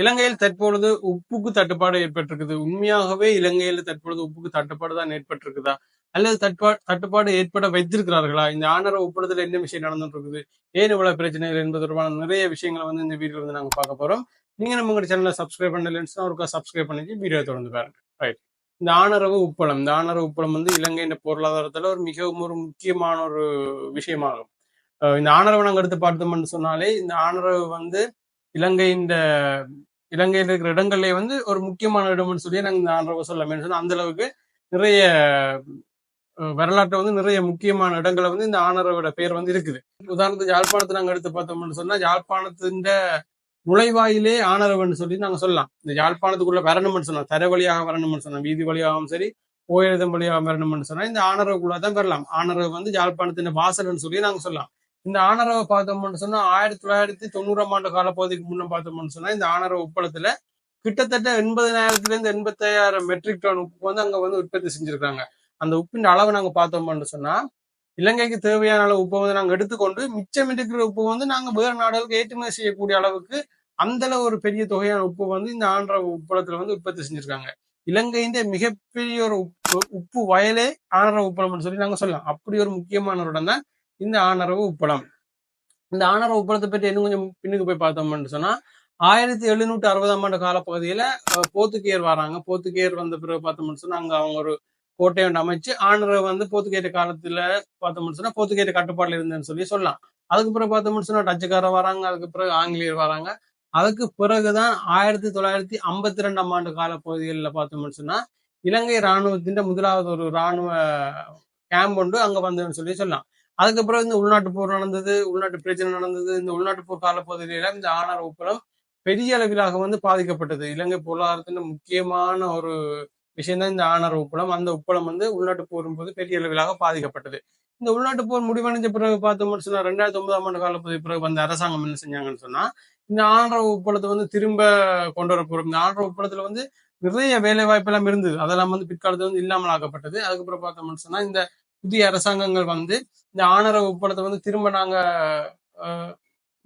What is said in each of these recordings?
இலங்கையில் தற்பொழுது உப்புக்கு தட்டுப்பாடு ஏற்பட்டிருக்குது. உண்மையாகவே இலங்கையில் தற்பொழுது உப்புக்கு தட்டுப்பாடு தான் ஏற்பட்டிருக்குதா? அல்லது தட்டுப்பாடு தட்டுப்பாடு ஏற்பட வைத்திருக்கிறார்களா? இந்த ஆணர ஒப்படத்துல என்ன விஷயம் நடந்துட்டு இருக்குது ஏன் இவ்வளவு பிரச்சனைகள் என்பது தொடர்பான நிறைய விஷயங்களை வந்து இந்த வீடியோ வந்து நாங்க பார்க்க போறோம். நீங்க நம்ம சேனலை சப்ஸ்கிரைப் பண்ணலன்னு ஒருக்கா சப்ஸ்கிரைப் பண்ணி வீடியோ தொடர்ந்து பாருங்க. ரைட் இந்த ஆணரவு உப்பளம் இந்த ஆணரவு உப்பளம் வந்து இலங்கையின் பொருளாதாரத்துல ஒரு மிகவும் ஒரு முக்கியமான ஒரு விஷயமாகும். இந்த ஆணரவை நாங்கள் எடுத்து பார்த்தோம்னு சொன்னாலே இந்த ஆணரவு வந்து இலங்கையின் இலங்கையில் இருக்கிற இடங்கள்லயே வந்து ஒரு முக்கியமான இடம்னு சொல்லி நாங்க இந்த ஆணரவை சொல்லலாம் சொன்னால் அந்த அளவுக்கு நிறைய வரலாற்றை வந்து நிறைய முக்கியமான இடங்களை வந்து இந்த ஆணரவோட பேர் வந்து இருக்குது. உதாரணத்துக்கு யாழ்ப்பாணத்தை நாங்க எடுத்து பார்த்தோம்னு சொன்னா யாழ்ப்பாணத்தின் நுழைவாயிலே ஆணரவன்னு சொல்லி நாங்க சொல்லலாம். இந்த யாழ்ப்பாணத்துக்குள்ள வரணும்னு சொன்னோம் தர வழியாக வரணும்னு சொன்னோம் வீதி வழியாகவும் சரி ஓயிரதம் வழியாக வரணும்னு சொன்னா இந்த ஆணரவுக்குள்ள தான் வரலாம். ஆணரவு வந்து யாழ்ப்பாணத்தின் வாசல்னு சொல்லி நாங்க சொல்லலாம். இந்த ஆணரவை பார்த்தோம்னு சொன்னா ஆயிரத்தி தொள்ளாயிரத்தி தொண்ணூறாம் ஆண்டு காலப்பகுதிக்கு முன்ன பார்த்தோம்னு சொன்னா இந்த ஆணரவ உப்பளத்துல கிட்டத்தட்ட எண்பதனாயிரத்துல இருந்து எண்பத்தாயிரம் மெட்ரிக் டன் உப்பு வந்து அங்க வந்து உற்பத்தி செஞ்சிருக்காங்க அந்த உப்பின் அளவை நாங்க பார்த்தோம்னு சொன்னா இலங்கைக்கு தேவையான அளவு உப்பை வந்து நாங்க எடுத்துக்கொண்டு மிச்சம் இருக்கிற உப்பு வந்து நாங்க வேறு நாடுகளுக்கு ஏற்றுமதி செய்யக்கூடிய அளவுக்கு அந்த அளவு ஒரு பெரிய தொகையான உப்பு வந்து இந்த ஆண்ட உப்பளத்துல வந்து உற்பத்தி செஞ்சிருக்காங்க. இலங்கையின் மிகப்பெரிய ஒரு உப்பு உப்பு வயலே ஆனரவு உப்பளம்னு சொல்லி நாங்க சொல்லலாம். அப்படி ஒரு முக்கியமான ஒரு இடம் தான் இந்த ஆனரவு உப்பளம். இந்த ஆனரவு உப்பளத்தை பற்றி இன்னும் கொஞ்சம் பின்னுக்கு போய் பார்த்தோம்னு சொன்னா ஆயிரத்தி எழுநூற்றி அறுபதாம் ஆண்டு காலப்பகுதியில அஹ், வராங்க. போர்த்துகேயர் வந்த பிறகு பார்த்தோம்னு சொன்னா அங்க அவங்க ஒரு கோட்டை ஒன்று அமைச்சு ஆனரவு வந்து போர்த்துகேயர் காலத்துல பார்த்தோம்னு சொன்னா போர்த்துகேயர் கட்டுப்பாடுல இருந்தேன்னு சொல்லி சொல்லலாம். அதுக்கு பிறகு பார்த்தோம்னு சொன்னா டச்சுக்காரர் வராங்க. அதுக்கு பிறகு ஆங்கிலேயர் வராங்க. அதுக்கு பிறகுதான் ஆயிரத்தி தொள்ளாயிரத்தி ஐம்பத்தி ரெண்டாம் ஆண்டு காலப்பகுதிகளில் பார்த்தோம்னு சொன்னா இலங்கை ராணுவத்தின் முதலாவது ஒரு ராணுவ கேம்ப் ஒன்று அங்க வந்ததுன்னு சொல்லி சொல்லலாம். அதுக்கப்புறம் இந்த உள்நாட்டு போர் நடந்தது உள்நாட்டு பிரச்சனை நடந்தது இந்த உள்நாட்டு போர் காலப்பகுதியில இந்த ஆனார் உப்பளம் பெரிய அளவிலாக வந்து பாதிக்கப்பட்டது. இலங்கை பொருளாதாரத்தின் முக்கியமான ஒரு விஷயம்தான் இந்த ஆனார் உப்பளம். அந்த உப்பளம் வந்து உள்நாட்டு போரும் போது பெரிய அளவிலாக பாதிக்கப்பட்டது. இந்த உள்நாட்டு போர் முடிவடைஞ்ச பிறகு பார்த்தோம்னு சொன்னா ரெண்டாயிரத்தி ஒன்பதாம் ஆண்டு காலப்பகுதி பிறகு வந்த அரசாங்கம் என்ன செஞ்சாங்கன்னு சொன்னா இந்த ஆணர உப்பளத்தை வந்து திரும்ப கொண்டு வர போறோம். இந்த ஆணர உப்பளத்துல வந்து நிறைய வேலை வாய்ப்பு எல்லாம் இருந்தது. அதெல்லாம் வந்து பிற்காலத்துல வந்து இல்லாமல் ஆக்கப்பட்டது அதுக்கப்புறம் பார்த்தோம்னு சொன்னா இந்த புதிய அரசாங்கங்கள் வந்து இந்த ஆணர ஒப்பந்தத்தை வந்து திரும்ப நாங்க அஹ்,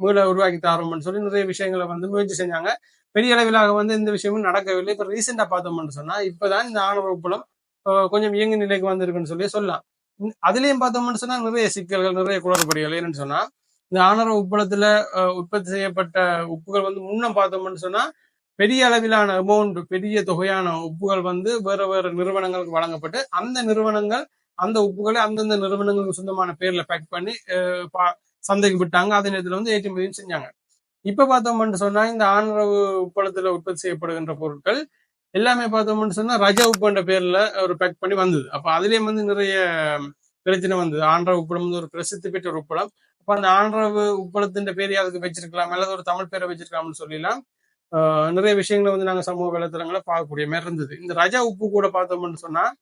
மீள உருவாக்கி தரோம்னு சொல்லி நிறைய விஷயங்களை வந்து முயற்சி செஞ்சாங்க. பெரிய அளவிலாக வந்து இந்த விஷயமும் நடக்கவில்லை. இப்ப ரீசெண்டா பார்த்தோம்னு சொன்னா இப்பதான் இந்த ஆணவ உப்பளம் கொஞ்சம் இயங்கு நிலைக்கு வந்திருக்குன்னு சொல்லி சொல்லலாம். உம், அதுலயும் பார்த்தோம்னு சொன்னா நிறைய சிக்கல்கள் நிறைய குளறுபடிகள். என்னன்னு சொன்னா இந்த ஆணவ உப்பளத்துல உற்பத்தி செய்யப்பட்ட உப்புகள் வந்து முன்னம் பார்த்தோம்னு சொன்னா பெரிய அளவிலான அமௌண்ட் பெரிய தொகையான உப்புகள் வந்து வேற வேற நிறுவனங்களுக்கு வழங்கப்பட்டு அந்த நிறுவனங்கள் அந்த உப்புகளை அந்தந்த நிறுவனங்களுக்கு சொந்தமான பேர்ல பேக் பண்ணி பா- சந்தைக்கு விட்டாங்க. அதே நேரத்தில் வந்து ஏற்றுமதியும் செஞ்சாங்க. இப்ப பார்த்தோம்னு சொன்னா இந்த ஆணரவு உப்பளத்துல உற்பத்தி செய்யப்படுகின்ற பொருட்கள் எல்லாமே பார்த்தோம்னு சொன்னா ரஜா உப்புன்ற பேர்ல ஒரு பேக் பண்ணி வந்தது. அப்ப அதுலயும் வந்து நிறைய பிரச்சனை வந்தது. ஆண்டரவு உப்பளம் வந்து ஒரு பிரசித்தி பெற்ற ஒரு உப்பளம். அப்ப அந்த ஆண்டரவு உப்பளத்தின் பேரையே அதுக்கு வச்சிருக்கலாம்? அல்லது ஒரு தமிழ் பேரை வச்சிருக்கலாம்னு சொல்லலாம். நிறைய விஷயங்களை வந்து நாங்க சமூக வலைத்தளங்களை பார்க்கக்கூடிய மாதிரி இருந்தது. இந்த ரஜா உப்பு கூட பார்த்தோம்னு சொன்னா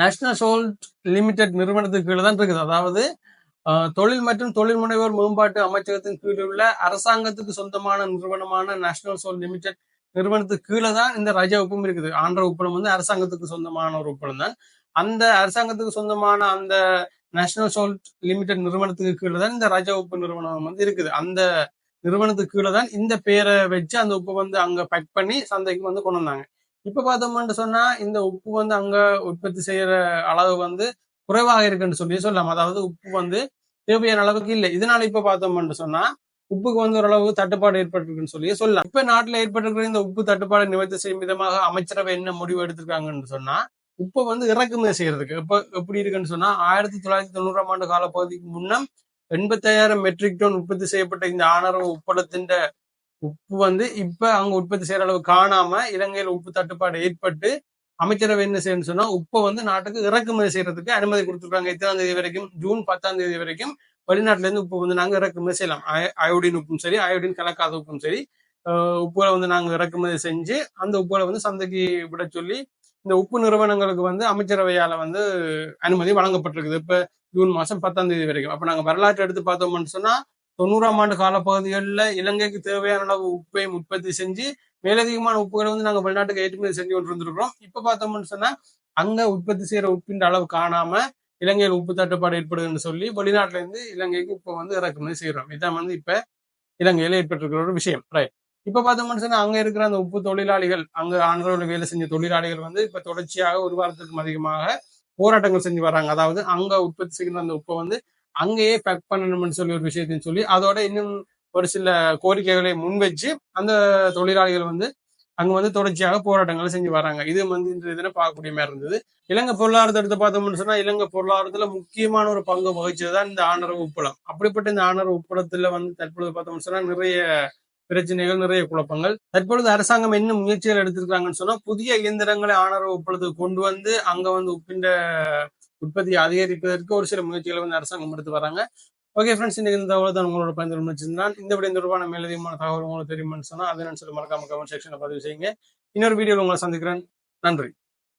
நேஷனல் சோல்ட் லிமிடெட் நிறுவனத்துக்கு கீழே தான் இருக்குது. அதாவது தொழில் மற்றும் தொழில் முனைவோர் மேம்பாட்டு அமைச்சகத்தின் கீழ் உள்ள அரசாங்கத்துக்கு சொந்தமான நிறுவனமான நேஷனல் சோல் லிமிடெட் நிறுவனத்துக்கு கீழே தான் இந்த ரஜா உப்பும் இருக்குது. ஆண்ட உப்பளம் வந்து அரசாங்கத்துக்கு சொந்தமான ஒரு உப்பளம் தான். அந்த அரசாங்கத்துக்கு சொந்தமான அந்த நேஷனல் சோல்ட் லிமிடெட் நிறுவனத்துக்கு கீழே தான் இந்த ரஜா உப்பு நிறுவனம் வந்து இருக்குது. அந்த நிறுவனத்துக்கு கீழே தான் இந்த பேரை வச்சு அந்த உப்பை வந்து அங்க பேக் பண்ணி சந்தைக்கு வந்து கொண்டு வந்தாங்க. இப்ப பார்த்தோம்னு சொன்னா இந்த உப்பு வந்து அங்க உற்பத்தி செய்யற அளவு வந்து குறைவாக இருக்குன்னு சொல்லி சொல்லலாம். அதாவது உப்பு வந்து தேவையான அளவுக்கு இல்லை. இதனால இப்ப பார்த்தோம்னு சொன்னா உப்புக்கு வந்து ஓரளவு தட்டுப்பாடு ஏற்பட்டிருக்குன்னு சொல்லி சொல்லலாம். இப்ப நாட்டுல ஏற்பட்டிருக்கிற இந்த உப்பு தட்டுப்பாடு நிவர்த்தி செய்யும் விதமாக அமைச்சரவை என்ன முடிவு எடுத்திருக்காங்கன்னு சொன்னா உப்பை வந்து இறக்குமதி செய்யறதுக்கு இப்ப எப்படி இருக்குன்னு சொன்னா ஆயிரத்தி தொள்ளாயிரத்தி தொண்ணூறாம் ஆண்டு காலப்பகுதிக்கு முன்னம் எண்பத்தாயிரம் மெட்ரிக் டன் உற்பத்தி செய்யப்பட்ட இந்த ஆணரவு உப்பளத்தின் உப்பு வந்து இப்ப அங்க உற்பத்தி செய்யற அளவு காணாம இலங்கையில உப்பு தட்டுப்பாடு ஏற்பட்டு அமைச்சரவை என்ன செய்யணும்னு சொன்னா உப்பை வந்து நாட்டுக்கு இறக்குமதி செய்யறதுக்கு அனுமதி கொடுத்துருக்காங்க. எத்தனாம் தேதி வரைக்கும்? ஜூன் பத்தாம் தேதி வரைக்கும் வெளிநாட்டுல இருந்து உப்பு வந்து நாங்க இறக்குமதி செய்யலாம். அயோடின் உப்பும் சரி அயோடின் கலக்காத உப்பும் சரி. அஹ் உப்புகளை வந்து நாங்க இறக்குமதி செஞ்சு அந்த உப்புகளை வந்து சந்தைக்கு விட சொல்லி இந்த உப்பு நிறுவனங்களுக்கு வந்து அமைச்சரவையால வந்து அனுமதி வழங்கப்பட்டிருக்குது. இப்ப ஜூன் மாசம் பத்தாம் தேதி வரைக்கும். அப்ப நாங்க வரலாற்று எடுத்து பார்த்தோம்னு சொன்னா தொண்ணூறாம் ஆண்டு காலப்பகுதிகளில் இலங்கைக்கு தேவையான அளவு உப்பையும் உற்பத்தி செஞ்சு மேலதிகமான உப்புகளை வந்து நாங்கள் வெளிநாட்டுக்கு ஏற்றுமதி செஞ்சு கொண்டு இருந்திருக்கிறோம் இப்போ பார்த்தோம்னு சொன்னா அங்க உற்பத்தி செய்யற உப்பின்ற அளவு காணாம இலங்கையில் உப்பு தட்டுப்பாடு ஏற்படுதுன்னு சொல்லி வெளிநாட்டுல இருந்து இலங்கைக்கு இப்போ வந்து இறக்குமதி செய்யறோம். இதான் வந்து இப்ப இலங்கையில ஏற்பட்டிருக்கிற ஒரு விஷயம். ரைட் இப்ப பார்த்தோம்னு சொன்னா அங்க இருக்கிற அந்த உப்பு தொழிலாளிகள் அங்க ஆந்திராவில் வேலை செஞ்ச தொழிலாளிகள் வந்து இப்ப தொடர்ச்சியாக ஒரு வாரத்துக்கும் அதிகமாக போராட்டங்கள் செஞ்சு வராங்க. அதாவது அங்க உற்பத்தி செய்கிற அந்த உப்பை வந்து அங்கேயே பேக் பண்ணணும்னு சொல்லி ஒரு விஷயத்தையும் சொல்லி அதோட இன்னும் ஒரு சில கோரிக்கைகளை முன்வச்சு அந்த தொழிலாளிகள் வந்து அங்க வந்து தொடர்ச்சியாக போராட்டங்களை செஞ்சு வராங்க. இது வந்து இந்த இதுல பார்க்கக்கூடிய மாதிரி இருந்தது. இலங்கை பொருளாதாரத்தை எடுத்து பார்த்தோம்னு சொன்னா இலங்கை பொருளாதாரத்துல முக்கியமான ஒரு பங்கு வகிச்சதுதான் இந்த ஆணரவு உப்பளம். அப்படிப்பட்ட இந்த ஆணரவு உப்பளத்துல வந்து தற்பொழுது பார்த்தோம்னு சொன்னா நிறைய பிரச்சனைகள் நிறைய குழப்பங்கள். தற்பொழுது அரசாங்கம் என்ன முயற்சிகள் எடுத்திருக்காங்கன்னு சொன்னா புதிய இயந்திரங்களை ஆணரவு உப்பளத்துக்கு கொண்டு வந்து அங்க வந்து உப்பின்ற உற்பத்தியை அதிகரிப்பதற்கு ஒரு சில முயற்சிகளை வந்து அரசாங்கம் எடுத்து வராங்க. ஓகே ஃப்ரெண்ட்ஸ் இன்னைக்கு இந்த தகவல் தான் உங்களோட பயந்து முடிச்சிருந்தான் இந்த விட தொடர்பான மேலதிகமான தகவல் உங்களுக்கு தெரியுமான்னு சொன்னா அதை நினைச்சு மறக்காம கமெண்ட் செக்ஷனில் பதிவு செய்யுங்க. இன்னொரு வீடியோவில் உங்களை சந்திக்கிறேன். நன்றி.